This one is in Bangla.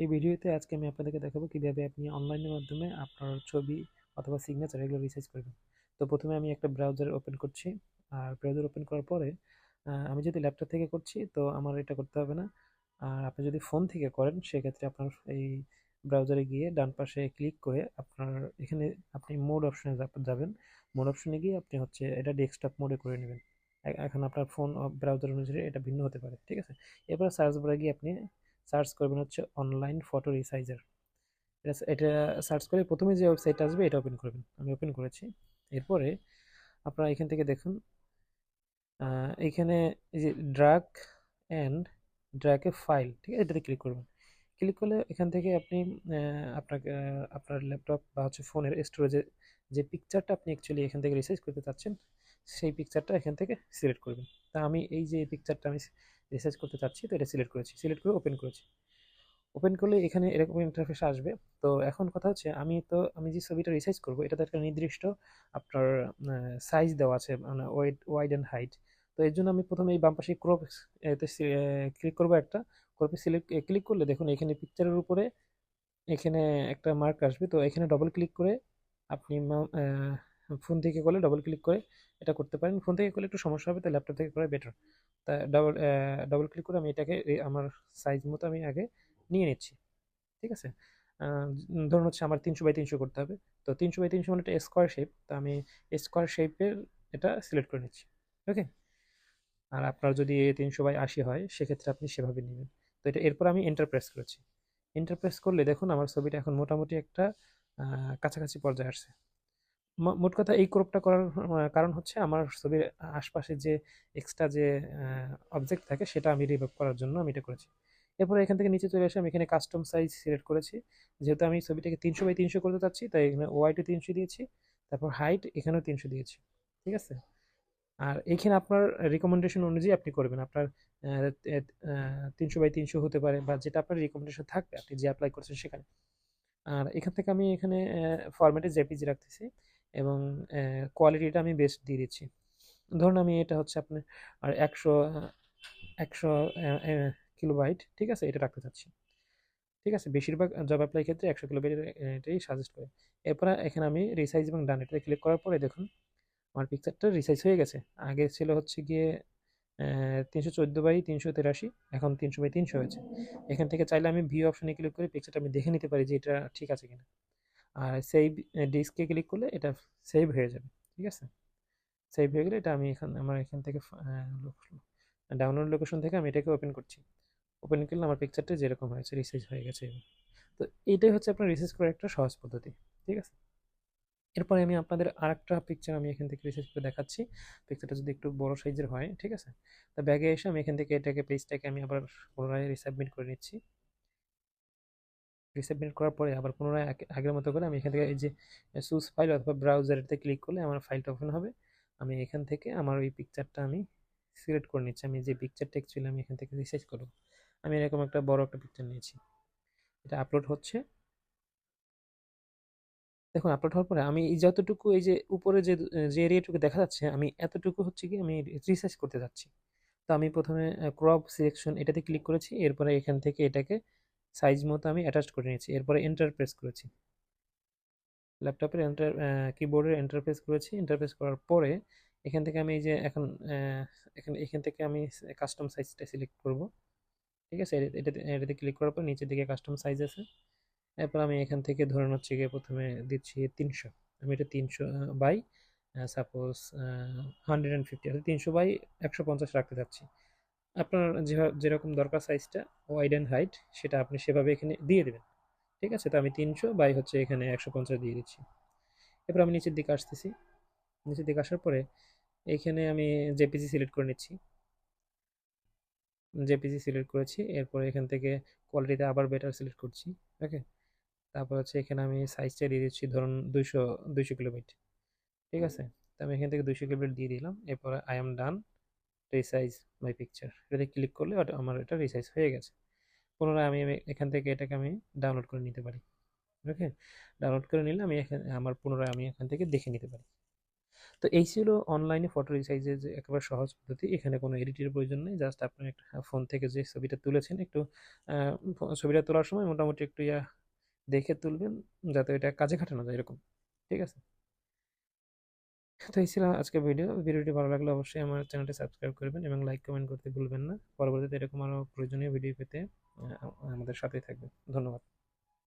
এই ভিডিওতে আজকে আমি আপনাদেরকে দেখাবো কীভাবে আপনি অনলাইনের মাধ্যমে আপনার ছবি অথবা সিগনেচার এগুলো রিসার্চ করবেন। তো প্রথমে আমি একটা ব্রাউজার ওপেন করছি। আর ব্রাউজার ওপেন করার পরে আমি যদি ল্যাপটপ থেকে করছি, তো আমার এটা করতে হবে না। আর আপনি যদি ফোন থেকে করেন, সেক্ষেত্রে আপনার এই ব্রাউজারে গিয়ে ডান পাশে ক্লিক করে আপনার এখানে আপনি মোড অপশনে যাবেন। মোড অপশনে গিয়ে আপনি হচ্ছে এটা ডেস্কটপ মোডে করে নেবেন। এখন আপনার ফোন ব্রাউজার অনুযায়ী এটা ভিন্ন হতে পারে, ঠিক আছে? এরপর সার্চ বারে গিয়ে আপনি সার্চ করবেন হচ্ছে অনলাইন ফটো রিসাইজার এটা এটা সার্চ করে প্রথমে যে ওয়েবসাইটটা আসবে, এটা ওপেন করবেন। আমি ওপেন করেছি। এরপরে আপনারা এখান থেকে দেখুন এখানে এই যে ড্রাগ অ্যান্ড ড্রাগে ফাইল ঠিক আছে? এটাতে ক্লিক করবেন। ক্লিক করলে এখান থেকে আপনি আপনাকে আপনার ল্যাপটপ বা হচ্ছে ফোনের স্টোরেজে যে পিকচারটা আপনি অ্যাকচুয়ালি এখান থেকে রিসার্চ করতে চাচ্ছেন, সেই পিকচারটা এখান থেকে সিলেক্ট করবেন। তা আমি এই যে পিকচারটা আমি রিসার্চ করতে চাচ্ছি, তো এটা সিলেক্ট করেছি। সিলেক্ট করে ওপেন করেছি। ওপেন করলে এখানে এরকম ইন্টারফেস আসবে। তো এখন কথা হচ্ছে, আমি তো, আমি যে ছবিটা রিসার্চ করব, এটাতে একটা নির্দিষ্ট আপনার সাইজ দেওয়া আছে মানে ওয়েট ওয়াইড অ্যান্ড হাইট তো এর জন্য আমি প্রথমে এই বাম পাশে ক্রপ এতে ক্লিক করব একটা। ক্রপে সিলেক্ট ক্লিক করলে দেখুন এখানে পিকচারের উপরে এখানে একটা মার্ক আসবে। তো এখানে ডবল ক্লিক করে আপনি ফোন থেকে করলে ডবল ক্লিক করে এটা করতে পারেন। ফোন থেকে করলে একটু সমস্যা হবে তো ল্যাপটপ থেকে করে বেটার তা ডবল ডবল ক্লিক করে আমি এটাকে আমার সাইজ মতো আমি আগে নিয়ে নিচ্ছি। ঠিক আছে? ধরুন হচ্ছে আমার তিনশো বাই তিনশো করতে হবে। তো তিনশো বাই তিনশো মানে একটা স্কোয়ার শেপ তো আমি স্কোয়ার শেপের এটা সিলেক্ট করে নিচ্ছি। ওকে আর আপনার যদি তিনশো বাই আশি হয়, সেক্ষেত্রে আপনি সেভাবে নেবেন। তো এটা এরপর আমি এন্টারপ্রেস করেছি। এন্টারপ্রেস করলে দেখুন আমার ছবিটা এখন মোটামুটি একটা কাছাকাছি পর্যায়ে আসছে। মোট কথা এই ক্রপটা করার কারণ হচ্ছে আমার ছবির আশপাশে যে এক্সট্রা যে অবজেক্ট থাকে সেটা আমি রিভাইভ করার জন্য আমি এটা করেছি। এরপরে এখান থেকে নিচে চলে এসে আমি এখানে কাস্টম সাইজ সিলেক্ট করেছি। যেহেতু আমি ছবিটাকে তিনশো বাই তিনশো করতে চাচ্ছি, তাই এখানে ওয়াইটে তিনশো দিয়েছি, তারপর হাইট এখানেও তিনশো দিয়েছি, ঠিক আছে? আর এখানে আপনার রিকমেন্ডেশন অনুযায়ী আপনি করবেন। আপনার তিনশো বাই তিনশো হতে পারে বা যেটা আপনার রিকমেন্ডেশন থাকবে, আপনি যে অ্যাপ্লাই করছেন সেখানে। আর এখান থেকে আমি এখানে ফরম্যাটে জেপিজি রাখতেছি। এবং কোয়ালিটিটা আমি বেস্ট দিয়ে দিচ্ছি। ধরুন আমি এটা হচ্ছে আপনার, আর একশো একশো কিলোবাইট ঠিক আছে? এটা রাখতে চাচ্ছি। ঠিক আছে? বেশিরভাগ জব অ্যাপ্লাই ক্ষেত্রে একশো কিলোবাইট এটাই সাজেস্ট করে। এরপরে এখানে আমি রিসাইজ এবং ডান এটাতে ক্লিক করার পরে দেখুন, আমার পিকচারটা রিসাইজ হয়ে গেছে। আগে ছিল হচ্ছে গিয়ে তিনশো চোদ্দ বাই তিনশো তেরাশি, এখন তিনশো বাই তিনশো হয়েছে। এখান থেকে চাইলে আমি ভিউ অপশনে ক্লিক করে পিকচারটা আমি দেখে নিতে পারি যে এটা ঠিক আছে কিনা। আর সেভ ডিস্কে ক্লিক করলে এটা সেভ হয়ে যাবে, ঠিক আছে? সেভ হয়ে গেলে এটা আমি এখান, আমার এখান থেকে ডাউনলোড লোকেশন থেকে আমি এটাকে ওপেন করছি। ওপেন করলে আমার পিকচারটা যেরকম হয়েছে রিসার্চ হয়ে গেছে। তো এটাই হচ্ছে আপনার রিসার্চ করার একটা সহজ পদ্ধতি, ঠিক আছে? এরপরে আমি আপনাদের আর একটা পিকচার আমি এখান থেকে রিসার্চ করে দেখাচ্ছি। পিকচারটা যদি একটু বড় সাইজের হয়, ঠিক আছে? তা ব্যাগে এসে আমি এখান থেকে এটাকে পেজটাকে আমি আবার পুনরায় রিসাবমিট করে নিচ্ছি। রিসাবমিট করার পরে আবার পুনরায় আগের মতো করে আমি এখান থেকে এই যে সুস ফাইল অথবা ব্রাউজারেতে ক্লিক করলে আমার ফাইলটা ওপেন হবে। আমি এখান থেকে আমার ওই পিকচারটা আমি সিলেক্ট করে নিচ্ছি। আমি যে পিকচারটা অ্যাকচুয়ালি আমি এখান থেকে রিসার্চ করব। আমি এরকম একটা বড় একটা পিকচার নিয়েছি। এটা আপলোড হচ্ছে। দেখুন আপলোড হওয়ার পরে আমি যতটুকু এই যে উপরে যে যে এরিয়াটুকু দেখা যাচ্ছে, আমি এতটুকু হচ্ছে কি আমি রিসার্চ করতে যাচ্ছি। তো আমি প্রথমে ক্রপ সিলেকশন এটাতে ক্লিক করেছি। এরপরে এখান থেকে এটাকে সাইজ মতো আমি অ্যাটাচ করে নিয়েছি। এরপরে এন্টার প্রেস করেছি। ল্যাপটপের এন্টার কিবোর্ডের এন্টার প্রেস করেছি। এন্টার প্রেস করার পরে এখান থেকে আমি এই যে এখন এখান এখান থেকে আমি কাস্টম সাইজটা সিলেক্ট করব। ঠিক আছে? এটাতে এটাতে ক্লিক করার পর নিচের দিকে কাস্টম সাইজ আছে। এরপর আমি এখান থেকে ধরেন হচ্ছে গিয়ে প্রথমে দিচ্ছি তিনশো। আমি এটা তিনশো by suppose hundred and fifty তিনশো বাই একশো পঞ্চাশ রাখতে চাচ্ছি। আপনার যেরকম দরকার সাইজটা ওয়াইড অ্যান্ড হাইট সেটা আপনি সেভাবে এখানে দিয়ে দেবেন। ঠিক আছে? তো আমি তিনশো বাই হচ্ছে এখানে একশো পঞ্চাশ দিয়ে দিচ্ছি। এরপর আমি নিচের দিকে আসতেছি। নিচের দিকে আসার পরে এইখানে আমি জেপিজি সিলেক্ট করে নিচ্ছি। জেপিজি সিলেক্ট করেছি। এরপর এখান থেকে কোয়ালিটিতে আবার বেটার সিলেক্ট করছি। ওকে? তারপর হচ্ছে এখানে আমি সাইজটা দিয়ে দিচ্ছি, ধরুন দুইশো দুইশো কিলোমিটার। ঠিক আছে? তো আমি এখান থেকে দুইশো কিলোমিটার দিয়ে দিলাম। এরপর I am done resize my picture এটাতে ক্লিক করলে আমার এটা রিসাইজ হয়ে গেছে। পুনরায় আমি এখান থেকে এটাকে আমি ডাউনলোড করে নিতে পারি। ওকে ডাউনলোড করে নিলে আমি এখানে আমার পুনরায় আমি এখান থেকে দেখে নিতে পারি। তো এই ছিল অনলাইনে ফটো রিসাইজের যে একেবারে সহজ পদ্ধতি। এখানে কোনো এডিটের প্রয়োজন নেই। জাস্ট আপনি একটা ফোন থেকে যে ছবিটা তুলেছেন, একটু ছবিটা তোলার সময় মোটামুটি একটু ইয়া দেখে তুলবেন, যাতে এটা কাজে খাটানো যায় এরকম। ঠিক আছে? তো এই ছিল আজকে ভিডিও ভিডিওটি ভালো লাগলে অবশ্যই আমার চ্যানেলটি সাবস্ক্রাইব করবেন এবং লাইক কমেন্ট করতে ভুলবেন না। পরবর্তীতে এরকম আরও প্রয়োজনীয় ভিডিও পেতে আমাদের সাথেই থাকবেন। ধন্যবাদ।